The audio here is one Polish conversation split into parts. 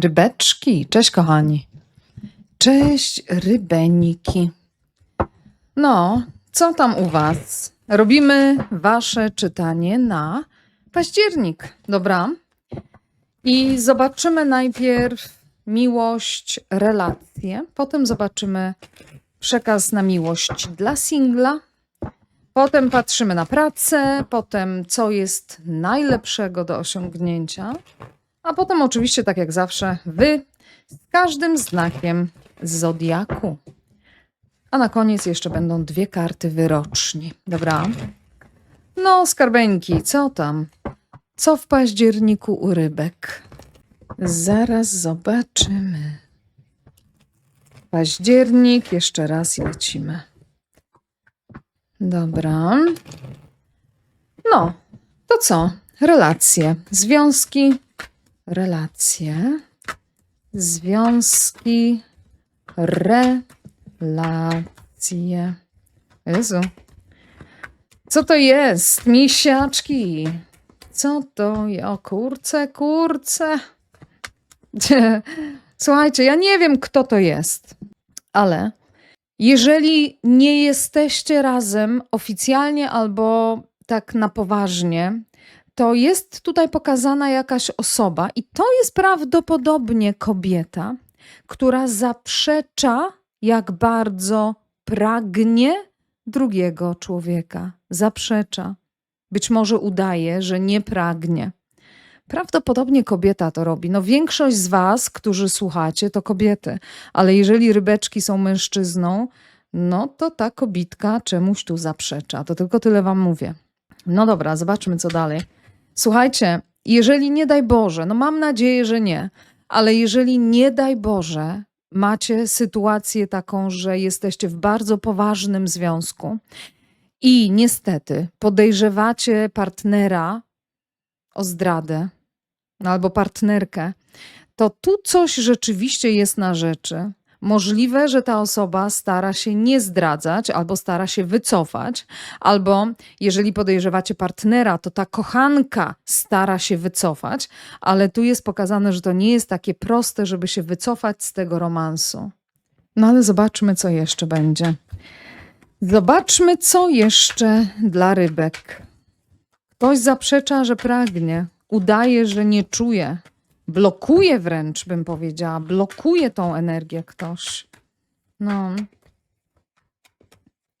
Rybeczki, cześć kochani. Cześć rybeniki. No, co tam u was? Robimy wasze czytanie na październik, dobra? I zobaczymy najpierw miłość, relacje, potem zobaczymy przekaz na miłość dla singla, potem patrzymy na pracę, potem co jest najlepszego do osiągnięcia, a potem oczywiście, tak jak zawsze, wy z każdym znakiem z zodiaku. A na koniec jeszcze będą dwie karty wyroczni. Dobra? No, skarbeńki, co tam? Co w październiku u rybek? Zaraz zobaczymy. Październik, jeszcze raz lecimy. Dobra. No, to co? Relacje, związki, relacje, związki, relacje. Jezu. Co to jest? Misiaczki. Co to? O kurce, kurce. Słuchajcie, ja nie wiem, kto to jest, ale jeżeli nie jesteście razem oficjalnie albo tak na poważnie, to jest tutaj pokazana jakaś osoba, i to jest prawdopodobnie kobieta, która zaprzecza, jak bardzo pragnie drugiego człowieka. Zaprzecza. Być może udaje, że nie pragnie. Prawdopodobnie kobieta to robi. No, większość z Was, którzy słuchacie, to kobiety, ale jeżeli rybeczki są mężczyzną, no to ta kobitka czemuś tu zaprzecza. To tylko tyle Wam mówię. No dobra, zobaczmy co dalej. Słuchajcie, jeżeli nie daj Boże, no mam nadzieję, że nie, ale jeżeli nie daj Boże, macie sytuację taką, że jesteście w bardzo poważnym związku i niestety podejrzewacie partnera o zdradę no albo partnerkę, to tu coś rzeczywiście jest na rzeczy. Możliwe, że ta osoba stara się nie zdradzać, albo stara się wycofać, albo jeżeli podejrzewacie partnera, to ta kochanka stara się wycofać, ale tu jest pokazane, że to nie jest takie proste, żeby się wycofać z tego romansu. No ale zobaczmy, co jeszcze będzie. Zobaczmy, co jeszcze dla rybek. Ktoś zaprzecza, że pragnie, udaje, że nie czuje, blokuje wręcz, bym powiedziała, blokuje tą energię ktoś. No.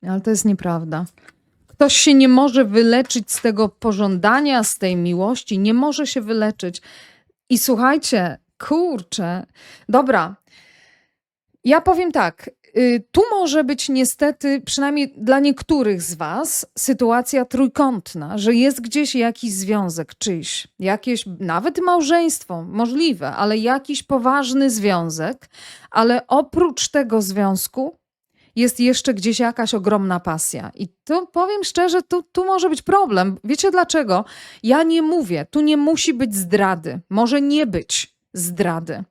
Ale to jest nieprawda. Ktoś się nie może wyleczyć z tego pożądania, z tej miłości, nie może się wyleczyć. I słuchajcie, kurczę, dobra. Ja powiem tak, tu może być niestety, przynajmniej dla niektórych z Was, sytuacja trójkątna, że jest gdzieś jakiś związek czyjś, jakieś, nawet małżeństwo, możliwe, ale jakiś poważny związek, ale oprócz tego związku jest jeszcze gdzieś jakaś ogromna pasja. I tu powiem szczerze, tu, tu może być problem. Wiecie dlaczego? Ja nie mówię, tu nie musi być zdrady, może nie być zdrady,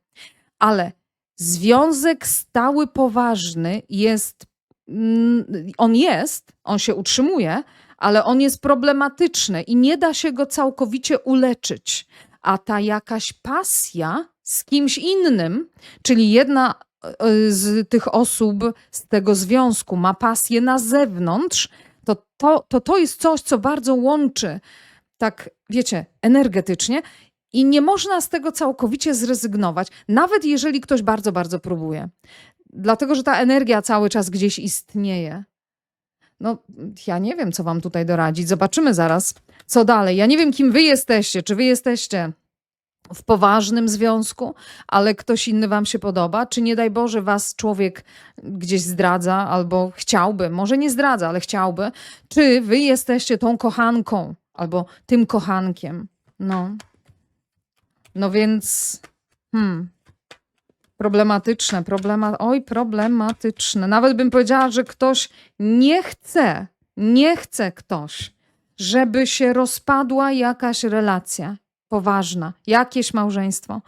ale związek stały, poważny jest, mm, on jest, on się utrzymuje, ale on jest problematyczny i nie da się go całkowicie uleczyć. A ta jakaś pasja z kimś innym, czyli jedna e, z tych osób z tego związku ma pasję na zewnątrz, to to, to, to jest coś, co bardzo łączy, tak wiecie, energetycznie i nie można z tego całkowicie zrezygnować, nawet jeżeli ktoś bardzo, bardzo próbuje. Dlatego, że ta energia cały czas gdzieś istnieje. No, ja nie wiem, co wam tutaj doradzić. Zobaczymy zaraz, co dalej. Ja nie wiem, kim wy jesteście. Czy wy jesteście w poważnym związku, ale ktoś inny wam się podoba? Czy nie daj Boże, was człowiek gdzieś zdradza albo chciałby, może nie zdradza, ale chciałby? Czy wy jesteście tą kochanką albo tym kochankiem? No. No więc, hmm, problematyczne, problema, oj, problematyczne. Nawet bym powiedziała, że ktoś nie chce, nie chce ktoś, żeby się rozpadła jakaś relacja poważna, jakieś małżeństwo,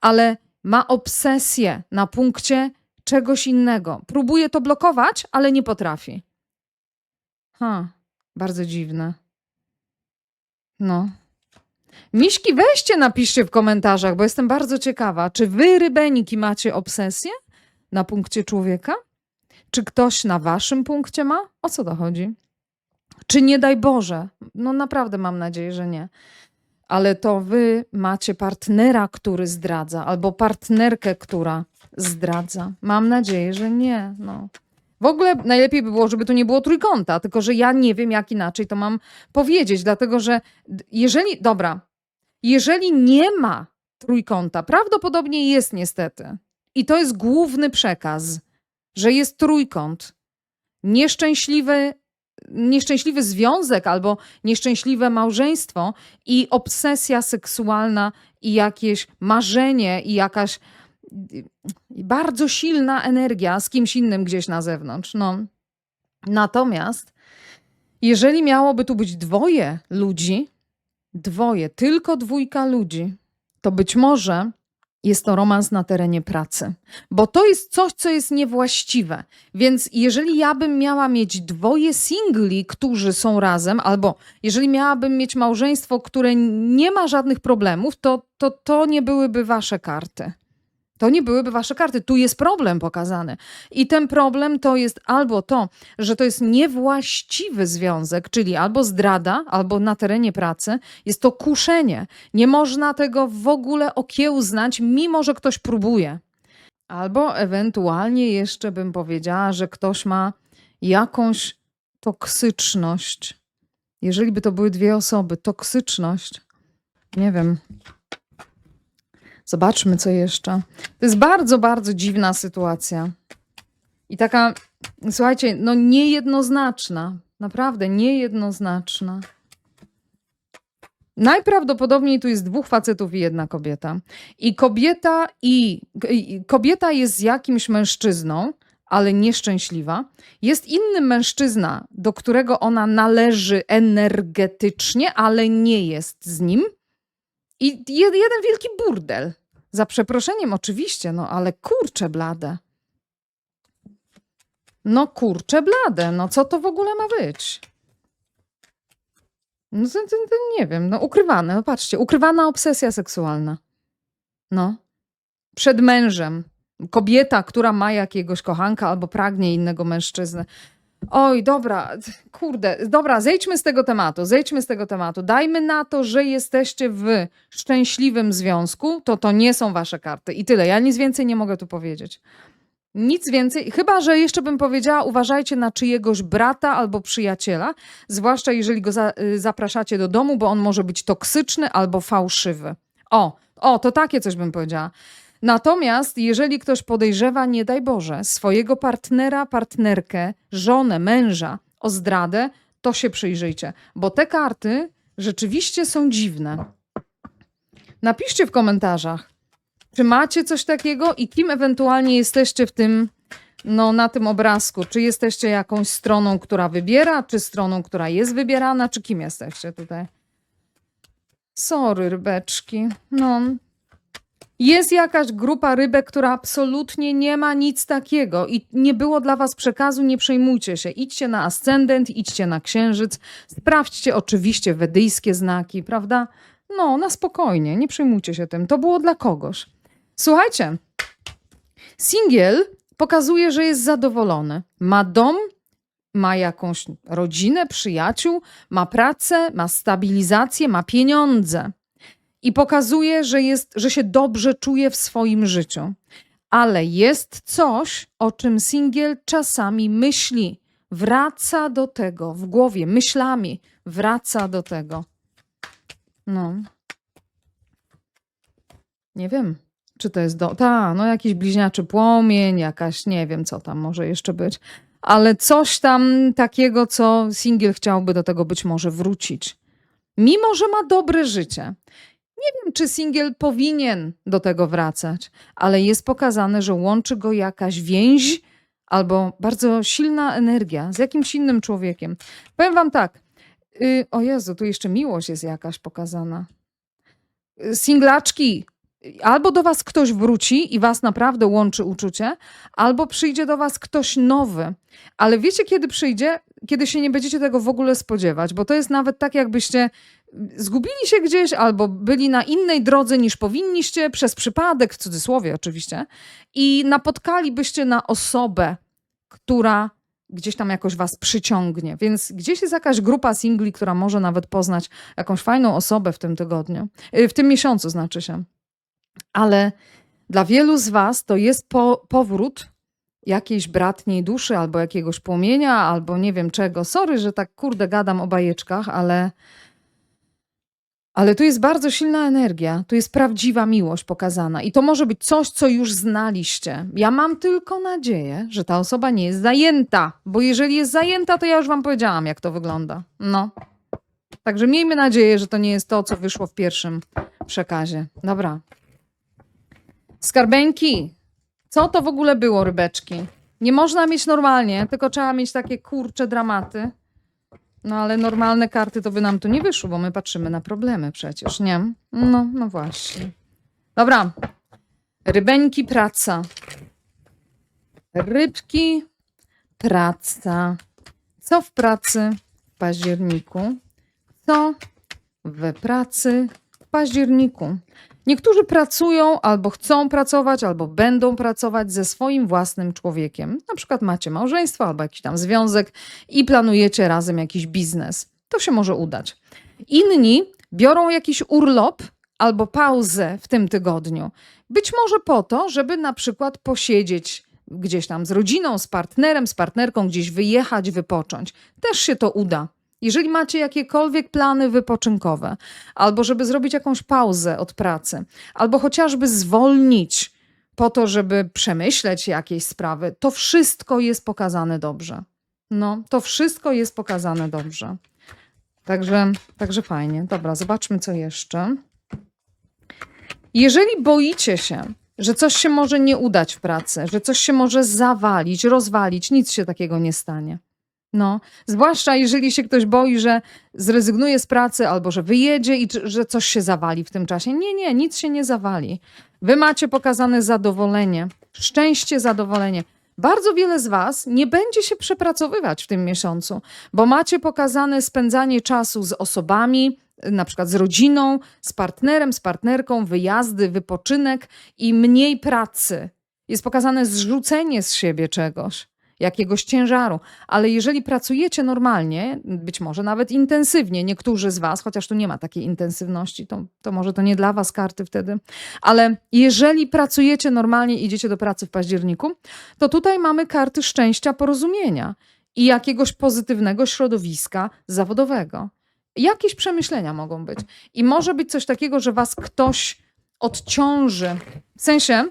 ale ma obsesję na punkcie czegoś innego. Próbuje to blokować, ale nie potrafi. Ha, bardzo dziwne. No. Miśki, weźcie, napiszcie w komentarzach, bo jestem bardzo ciekawa. Czy wy, rybeniki, macie obsesję na punkcie człowieka? Czy ktoś na waszym punkcie ma? O co to chodzi? Czy nie daj Boże? No naprawdę mam nadzieję, że nie. Ale to wy macie partnera, który zdradza, albo partnerkę, która zdradza. Mam nadzieję, że nie. No. W ogóle najlepiej by było, żeby tu nie było trójkąta, tylko że ja nie wiem, jak inaczej to mam powiedzieć, dlatego że jeżeli, dobra, jeżeli nie ma trójkąta, prawdopodobnie jest niestety. I to jest główny przekaz, że jest trójkąt. Nieszczęśliwy, nieszczęśliwy związek albo nieszczęśliwe małżeństwo i obsesja seksualna i jakieś marzenie i jakaś bardzo silna energia z kimś innym gdzieś na zewnątrz. No. Natomiast jeżeli miałoby tu być dwoje ludzi, dwoje, tylko dwójka ludzi, to być może jest to romans na terenie pracy, bo to jest coś, co jest niewłaściwe. Więc jeżeli ja bym miała mieć dwoje singli, którzy są razem, albo jeżeli miałabym mieć małżeństwo, które nie ma żadnych problemów, to to, to nie byłyby wasze karty. To nie byłyby wasze karty. Tu jest problem pokazany. I ten problem to jest albo to, że to jest niewłaściwy związek, czyli albo zdrada, albo na terenie pracy, jest to kuszenie. Nie można tego w ogóle okiełznać, mimo że ktoś próbuje. Albo ewentualnie jeszcze bym powiedziała, że ktoś ma jakąś toksyczność. Jeżeli by to były dwie osoby, toksyczność. Nie wiem. Zobaczmy, co jeszcze. To jest bardzo, bardzo dziwna sytuacja. I taka, słuchajcie, no niejednoznaczna. Naprawdę niejednoznaczna. Najprawdopodobniej tu jest dwóch facetów i jedna kobieta. I kobieta i, i kobieta jest z jakimś mężczyzną, ale nieszczęśliwa. Jest inny mężczyzna, do którego ona należy energetycznie, ale nie jest z nim. I jed- jeden wielki burdel. Za przeproszeniem oczywiście, no ale kurcze blade. No kurcze blade, no co to w ogóle ma być? No to, to, to nie wiem, no ukrywane, no patrzcie, ukrywana obsesja seksualna. No. Przed mężem. Kobieta, która ma jakiegoś kochanka albo pragnie innego mężczyznę. Oj, dobra, kurde, dobra, zejdźmy z tego tematu, zejdźmy z tego tematu. Dajmy na to, że jesteście w szczęśliwym związku, to to nie są wasze karty. I tyle, ja nic więcej nie mogę tu powiedzieć. Nic więcej, chyba że jeszcze bym powiedziała, uważajcie na czyjegoś brata albo przyjaciela, zwłaszcza jeżeli go za, y, zapraszacie do domu, bo on może być toksyczny albo fałszywy. O, o, to takie coś bym powiedziała. Natomiast jeżeli ktoś podejrzewa, nie daj Boże, swojego partnera, partnerkę, żonę, męża o zdradę, to się przyjrzyjcie, bo te karty rzeczywiście są dziwne. Napiszcie w komentarzach, czy macie coś takiego i kim ewentualnie jesteście w tym, no, na tym obrazku. Czy jesteście jakąś stroną, która wybiera, czy stroną, która jest wybierana, czy kim jesteście tutaj? Sorry, rybeczki. No, jest jakaś grupa rybek, która absolutnie nie ma nic takiego i nie było dla was przekazu, nie przejmujcie się. Idźcie na ascendent, idźcie na księżyc, sprawdźcie oczywiście wedyjskie znaki, prawda? No, na spokojnie, nie przejmujcie się tym. To było dla kogoś. Słuchajcie, singiel pokazuje, że jest zadowolony. Ma dom, ma jakąś rodzinę, przyjaciół, ma pracę, ma stabilizację, ma pieniądze i pokazuje, że, jest, że się dobrze czuje w swoim życiu. Ale jest coś, o czym singiel czasami myśli. Wraca do tego w głowie, myślami, wraca do tego. No. Nie wiem, czy to jest do. Ta, no jakiś bliźniaczy płomień, jakaś, nie wiem, co tam może jeszcze być. Ale coś tam takiego, co singiel chciałby do tego być może wrócić. Mimo, że ma dobre życie. Nie wiem, czy singiel powinien do tego wracać, ale jest pokazane, że łączy go jakaś więź albo bardzo silna energia z jakimś innym człowiekiem. Powiem wam tak. y, o Jezu, tu jeszcze miłość jest jakaś pokazana. Y, Singlaczki, albo do was ktoś wróci i was naprawdę łączy uczucie, albo przyjdzie do was ktoś nowy. Ale wiecie, kiedy przyjdzie? Kiedy się nie będziecie tego w ogóle spodziewać, bo to jest nawet tak, jakbyście zgubili się gdzieś albo byli na innej drodze niż powinniście, przez przypadek, w cudzysłowie oczywiście, i napotkalibyście na osobę, która gdzieś tam jakoś was przyciągnie. Więc gdzieś jest jakaś grupa singli, która może nawet poznać jakąś fajną osobę w tym tygodniu, y, w tym miesiącu znaczy się. Ale dla wielu z was to jest po, powrót jakiejś bratniej duszy, albo jakiegoś płomienia, albo nie wiem czego. Sorry, że tak kurde gadam o bajeczkach, ale ale tu jest bardzo silna energia, tu jest prawdziwa miłość pokazana i to może być coś, co już znaliście. Ja mam tylko nadzieję, że ta osoba nie jest zajęta, bo jeżeli jest zajęta, to ja już wam powiedziałam, jak to wygląda. No. Także miejmy nadzieję, że to nie jest to, co wyszło w pierwszym przekazie. Dobra. Skarbeńki. Co to w ogóle było, rybeczki? Nie można mieć normalnie, tylko trzeba mieć takie kurcze dramaty. No ale normalne karty to by nam tu nie wyszło, bo my patrzymy na problemy przecież, nie? No, no właśnie. Dobra. Rybeńki, praca. Rybki, praca. Co w pracy w październiku? Co w pracy w październiku? Niektórzy pracują albo chcą pracować, albo będą pracować ze swoim własnym człowiekiem. Na przykład macie małżeństwo albo jakiś tam związek i planujecie razem jakiś biznes. To się może udać. Inni biorą jakiś urlop albo pauzę w tym tygodniu. Być może po to, żeby na przykład posiedzieć gdzieś tam z rodziną, z partnerem, z partnerką, gdzieś wyjechać, wypocząć. Też się to uda. Jeżeli macie jakiekolwiek plany wypoczynkowe, albo żeby zrobić jakąś pauzę od pracy, albo chociażby zwolnić po to, żeby przemyśleć jakieś sprawy, to wszystko jest pokazane dobrze. No, to wszystko jest pokazane dobrze. Także, także fajnie. Dobra, zobaczmy co jeszcze. Jeżeli boicie się, że coś się może nie udać w pracy, że coś się może zawalić, rozwalić, nic się takiego nie stanie. No, zwłaszcza jeżeli się ktoś boi, że zrezygnuje z pracy albo że wyjedzie i że coś się zawali w tym czasie. Nie, nie, nic się nie zawali. Wy macie pokazane zadowolenie, szczęście, zadowolenie. Bardzo wiele z Was nie będzie się przepracowywać w tym miesiącu, bo macie pokazane spędzanie czasu z osobami, na przykład z rodziną, z partnerem, z partnerką, wyjazdy, wypoczynek i mniej pracy. Jest pokazane zrzucenie z siebie czegoś jakiegoś ciężaru. Ale jeżeli pracujecie normalnie, być może nawet intensywnie, niektórzy z Was, chociaż tu nie ma takiej intensywności, to, to może to nie dla Was karty wtedy, ale jeżeli pracujecie normalnie, idziecie do pracy w październiku, to tutaj mamy karty szczęścia, porozumienia i jakiegoś pozytywnego środowiska zawodowego. Jakieś przemyślenia mogą być. I może być coś takiego, że Was ktoś odciąży. W sensie,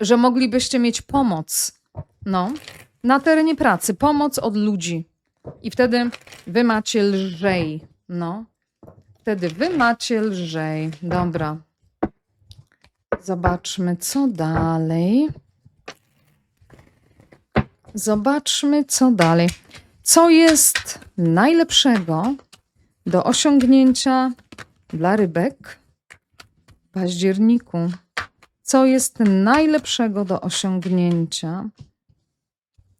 że moglibyście mieć pomoc. No, na terenie pracy, pomoc od ludzi. I wtedy wy macie lżej. No, wtedy wy macie lżej. Dobra. Zobaczmy, co dalej. Zobaczmy, co dalej. Co jest najlepszego do osiągnięcia dla rybek w październiku? Co jest najlepszego do osiągnięcia?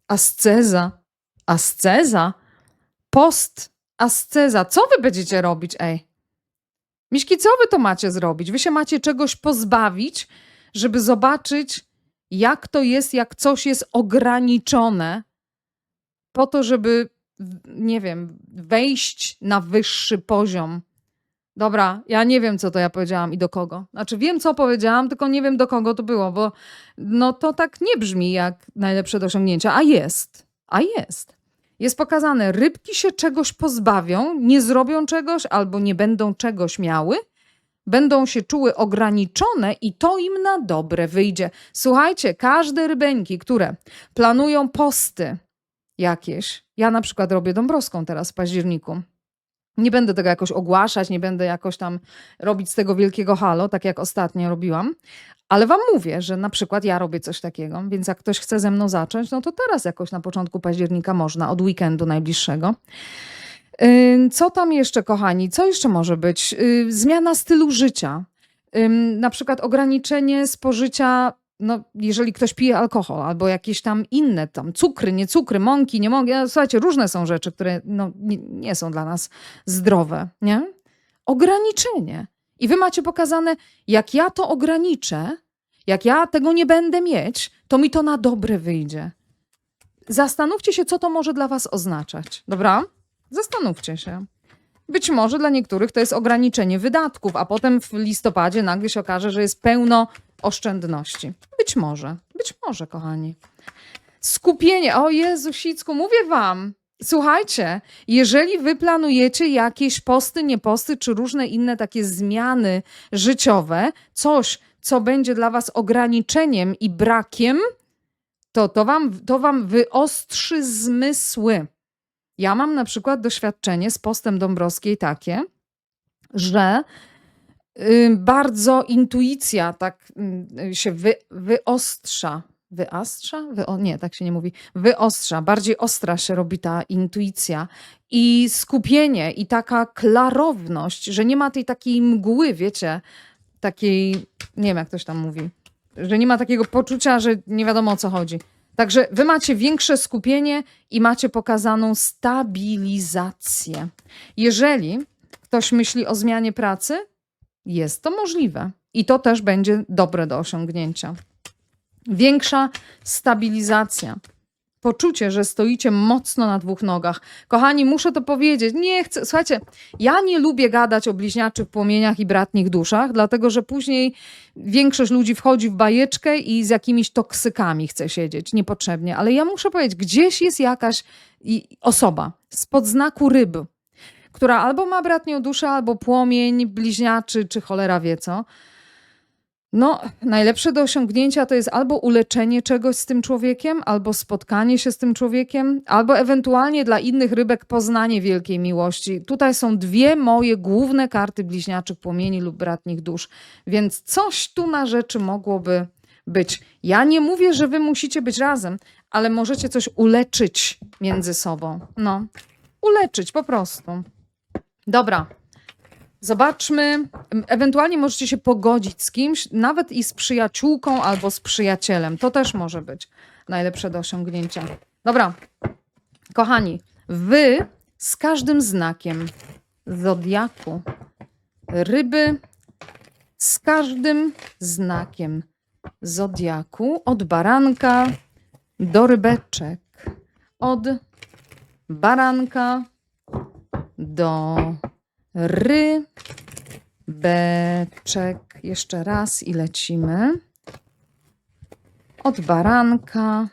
Asceza. Asceza? Post. Asceza. Co wy będziecie robić, ej? Miśki, co wy to macie zrobić? Wy się macie czegoś pozbawić, żeby zobaczyć, jak to jest, jak coś jest ograniczone, po to, żeby, nie wiem, wejść na wyższy poziom. Dobra, ja nie wiem, co to ja powiedziałam i do kogo. Znaczy, wiem, co powiedziałam, tylko nie wiem, do kogo to było, bo no to tak nie brzmi jak najlepsze do osiągnięcia, a jest. A jest. Jest pokazane, rybki się czegoś pozbawią, nie zrobią czegoś albo nie będą czegoś miały, będą się czuły ograniczone i to im na dobre wyjdzie. Słuchajcie, każde rybeńki, które planują posty jakieś, ja na przykład robię Dąbrowską teraz w październiku. Nie będę tego jakoś ogłaszać, nie będę jakoś tam robić z tego wielkiego halo, tak jak ostatnio robiłam, ale wam mówię, że na przykład ja robię coś takiego, więc jak ktoś chce ze mną zacząć, no to teraz jakoś na początku października można, od weekendu najbliższego. Co tam jeszcze, kochani? Co jeszcze może być? Zmiana stylu życia. Na przykład ograniczenie spożycia, no, jeżeli ktoś pije alkohol, albo jakieś tam inne tam cukry, nie cukry, mąki, nie mąki. No, Słuchajcie, różne są rzeczy, które no, nie, nie są dla nas zdrowe, nie? ograniczenie. I wy macie pokazane, jak ja to ograniczę, jak ja tego nie będę mieć, to mi to na dobre wyjdzie. Zastanówcie się, co to może dla was oznaczać. Dobra? Zastanówcie się. Być może dla niektórych to jest ograniczenie wydatków, a potem w listopadzie nagle się okaże, że jest pełno oszczędności. Być może, być może, kochani. Skupienie. O Jezu, Sicku, mówię wam. Słuchajcie, jeżeli wy planujecie jakieś posty, nieposty, czy różne inne takie zmiany życiowe, coś, co będzie dla was ograniczeniem i brakiem, to to wam, to wam wyostrzy zmysły. Ja mam na przykład doświadczenie z postem Dąbrowskiej takie, że bardzo intuicja tak y, się wy, wyostrza. Wyostrza? Wyo, nie, tak się nie mówi. Wyostrza. Bardziej ostra się robi ta intuicja. I skupienie, i taka klarowność, że nie ma tej takiej mgły, wiecie, takiej, nie wiem jak ktoś tam mówi, że nie ma takiego poczucia, że nie wiadomo o co chodzi. Także wy macie większe skupienie i macie pokazaną stabilizację. Jeżeli ktoś myśli o zmianie pracy, jest to możliwe i to też będzie dobre do osiągnięcia. Większa stabilizacja. Poczucie, że stoicie mocno na dwóch nogach. Kochani, muszę to powiedzieć. Nie chcę. Słuchajcie, ja nie lubię gadać o bliźniaczych płomieniach i bratnich duszach, dlatego że później większość ludzi wchodzi w bajeczkę i z jakimiś toksykami chce siedzieć niepotrzebnie. Ale ja muszę powiedzieć, gdzieś jest jakaś osoba spod znaku ryb, która albo ma bratnią duszę, albo płomień, bliźniaczy, czy cholera wie co. No, najlepsze do osiągnięcia to jest albo uleczenie czegoś z tym człowiekiem, albo spotkanie się z tym człowiekiem, albo ewentualnie dla innych rybek poznanie wielkiej miłości. Tutaj są dwie moje główne karty bliźniaczych płomieni lub bratnich dusz, więc coś tu na rzeczy mogłoby być. Ja nie mówię, że wy musicie być razem, ale możecie coś uleczyć między sobą. No, uleczyć po prostu. Dobra. Zobaczmy, ewentualnie możecie się pogodzić z kimś, nawet i z przyjaciółką albo z przyjacielem. To też może być najlepsze do osiągnięcia. Dobra, kochani, wy z każdym znakiem zodiaku, ryby, z każdym znakiem zodiaku, od baranka do rybeczek, od baranka do rybeczek. Jeszcze raz i lecimy. Od baranka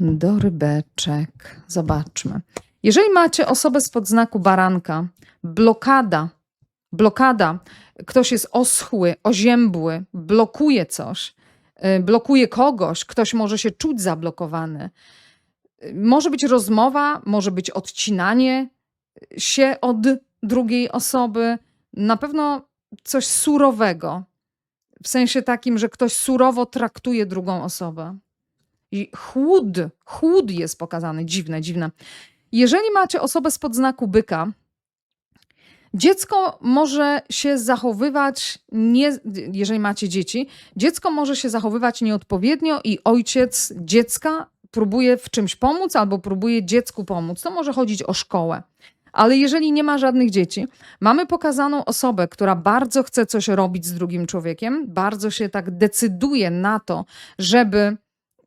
do rybeczek. Zobaczmy. Jeżeli macie osobę spod znaku baranka, blokada, blokada, ktoś jest oschły, oziębły, blokuje coś, y, blokuje kogoś, ktoś może się czuć zablokowany. Y, Może być rozmowa, może być odcinanie się od drugiej osoby, na pewno coś surowego. W sensie takim, że ktoś surowo traktuje drugą osobę. I chłód, chłód jest pokazany, dziwne, dziwne. Jeżeli macie osobę spod znaku byka, dziecko może się zachowywać, nie, jeżeli macie dzieci, dziecko może się zachowywać nieodpowiednio i ojciec dziecka próbuje w czymś pomóc albo próbuje dziecku pomóc. To może chodzić o szkołę. Ale jeżeli nie ma żadnych dzieci, mamy pokazaną osobę, która bardzo chce coś robić z drugim człowiekiem, bardzo się tak decyduje na to, żeby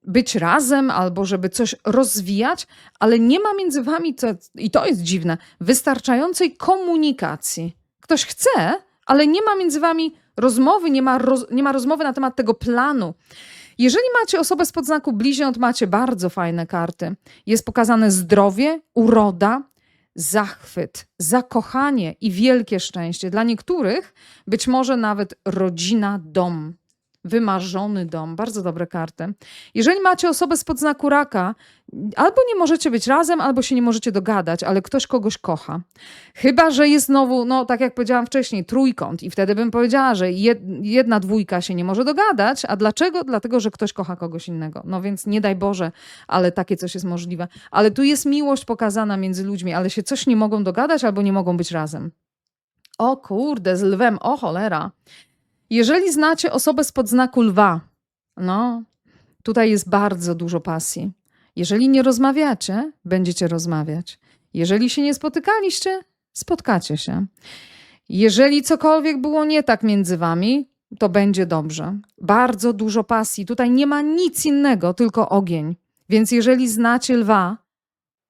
być razem albo żeby coś rozwijać, ale nie ma między wami, to, i to jest dziwne, wystarczającej komunikacji. Ktoś chce, ale nie ma między wami rozmowy, nie ma, roz, nie ma rozmowy na temat tego planu. Jeżeli macie osobę spod znaku bliźniąt, macie bardzo fajne karty. Jest pokazane zdrowie, uroda, zachwyt, zakochanie i wielkie szczęście. Dla niektórych być może nawet rodzina, dom, wymarzony dom. Bardzo dobre karty. Jeżeli macie osobę spod znaku raka, albo nie możecie być razem, albo się nie możecie dogadać, ale ktoś kogoś kocha. Chyba, że jest znowu, no tak jak powiedziałam wcześniej, trójkąt i wtedy bym powiedziała, że jed- jedna dwójka się nie może dogadać. A dlaczego? Dlatego, że ktoś kocha kogoś innego. No więc nie daj Boże, ale takie coś jest możliwe. Ale tu jest miłość pokazana między ludźmi, ale się coś nie mogą dogadać albo nie mogą być razem. O kurde, z lwem, o cholera. Jeżeli znacie osobę spod znaku lwa, no, tutaj jest bardzo dużo pasji. Jeżeli nie rozmawiacie, będziecie rozmawiać. Jeżeli się nie spotykaliście, spotkacie się. Jeżeli cokolwiek było nie tak między wami, to będzie dobrze. Bardzo dużo pasji. Tutaj nie ma nic innego, tylko ogień. Więc jeżeli znacie lwa,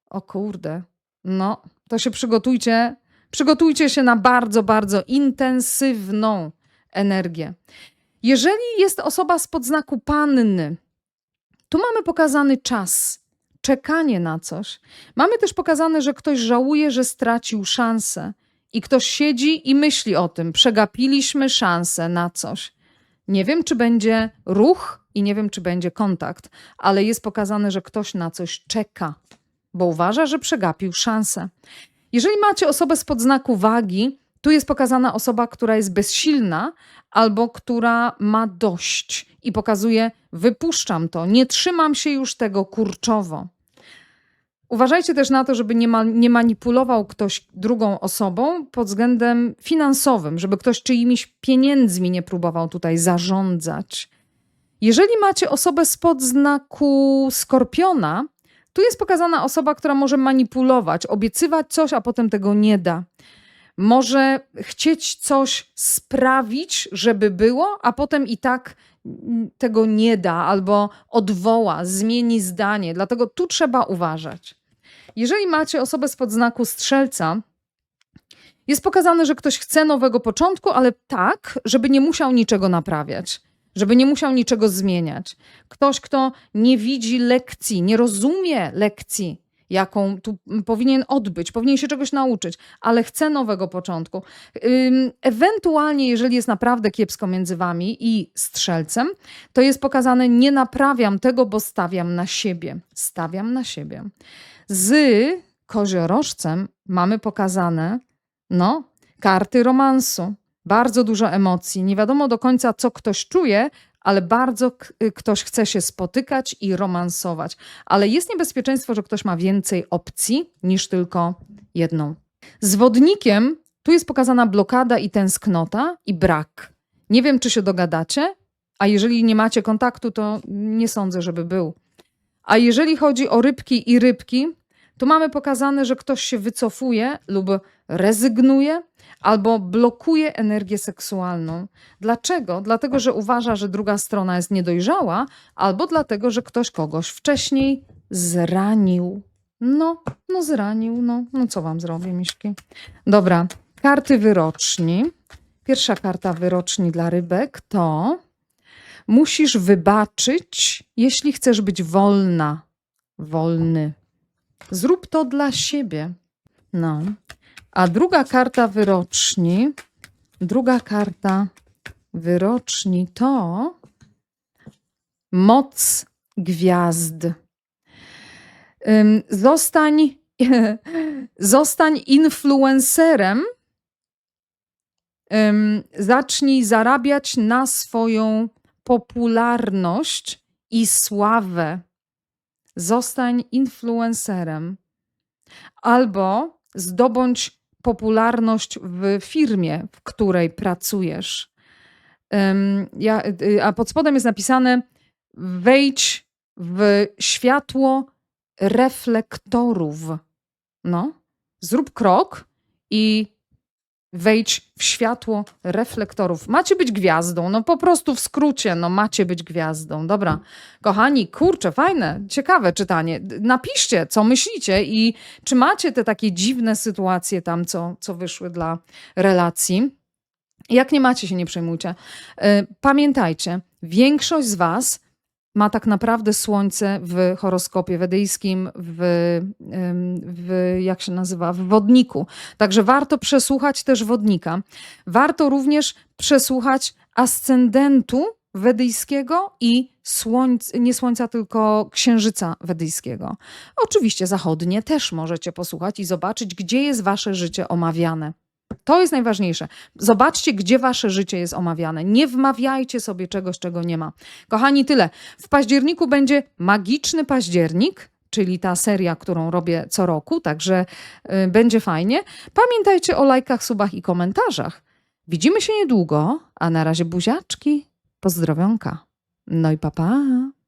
o kurde, no to się przygotujcie. Przygotujcie się na bardzo, bardzo intensywną energię. Jeżeli jest osoba z podznaku panny, tu mamy pokazany czas, czekanie na coś. Mamy też pokazane, że ktoś żałuje, że stracił szansę. I ktoś siedzi i myśli o tym, przegapiliśmy szansę na coś. Nie wiem, czy będzie ruch i nie wiem, czy będzie kontakt, ale jest pokazane, że ktoś na coś czeka, bo uważa, że przegapił szansę. Jeżeli macie osobę z podznaku wagi, tu jest pokazana osoba, która jest bezsilna albo która ma dość i pokazuje: wypuszczam to, nie trzymam się już tego kurczowo. Uważajcie też na to, żeby nie, ma, nie manipulował ktoś drugą osobą pod względem finansowym, żeby ktoś czyimiś pieniędzmi nie próbował tutaj zarządzać. Jeżeli macie osobę spod znaku skorpiona, tu jest pokazana osoba, która może manipulować, obiecywać coś, a potem tego nie da. Może chcieć coś sprawić, żeby było, a potem i tak tego nie da albo odwoła, zmieni zdanie. Dlatego tu trzeba uważać. Jeżeli macie osobę spod znaku strzelca, jest pokazane, że ktoś chce nowego początku, ale tak, żeby nie musiał niczego naprawiać, żeby nie musiał niczego zmieniać. Ktoś, kto nie widzi lekcji, nie rozumie lekcji, jaką tu powinien odbyć, powinien się czegoś nauczyć, ale chce nowego początku. Ewentualnie, jeżeli jest naprawdę kiepsko między wami i strzelcem, to jest pokazane: nie naprawiam tego, bo stawiam na siebie. Stawiam na siebie. Z koziorożcem mamy pokazane, no, karty romansu. Bardzo dużo emocji. Nie wiadomo do końca, co ktoś czuje, ale bardzo ktoś chce się spotykać i romansować. Ale jest niebezpieczeństwo, że ktoś ma więcej opcji niż tylko jedną. Z wodnikiem tu jest pokazana blokada i tęsknota i brak. Nie wiem, czy się dogadacie, a jeżeli nie macie kontaktu, to nie sądzę, żeby był. A jeżeli chodzi o rybki i rybki, to mamy pokazane, że ktoś się wycofuje lub rezygnuje albo blokuje energię seksualną. Dlaczego? Dlatego, że uważa, że druga strona jest niedojrzała, albo dlatego, że ktoś kogoś wcześniej zranił. No, no zranił, no, no co wam zrobię, miśki? Dobra, karty wyroczni. Pierwsza karta wyroczni dla rybek to musisz wybaczyć, jeśli chcesz być wolna, wolny. Zrób to dla siebie. No. A druga karta wyroczni, druga karta wyroczni to moc gwiazd. Zostań, zostań influencerem. Zacznij zarabiać na swoją popularność i sławę. Zostań influencerem. Albo zdobądź popularność w firmie, w której pracujesz. Ja, y, a pod spodem jest napisane: wejdź w światło reflektorów. No, zrób krok i wejdź w światło reflektorów. Macie być gwiazdą, no po prostu w skrócie, no macie być gwiazdą. Dobra, kochani, kurczę, fajne, ciekawe czytanie. Napiszcie, co myślicie i czy macie te takie dziwne sytuacje tam, co, co wyszły dla relacji. Jak nie macie, się nie przejmujcie. Y, Pamiętajcie, większość z Was ma tak naprawdę słońce w horoskopie wedyjskim, w, w jak się nazywa, w wodniku. Także warto przesłuchać też wodnika. Warto również przesłuchać ascendentu wedyjskiego i słońc, nie słońca, tylko księżyca wedyjskiego. Oczywiście zachodnie też możecie posłuchać i zobaczyć, gdzie jest wasze życie omawiane. To jest najważniejsze. Zobaczcie, gdzie wasze życie jest omawiane. Nie wmawiajcie sobie czegoś, czego nie ma. Kochani, tyle. W październiku będzie magiczny październik, czyli ta seria, którą robię co roku, także y, będzie fajnie. Pamiętajcie o lajkach, subach i komentarzach. Widzimy się niedługo, a na razie buziaczki. Pozdrowionka. No i papa. Pa.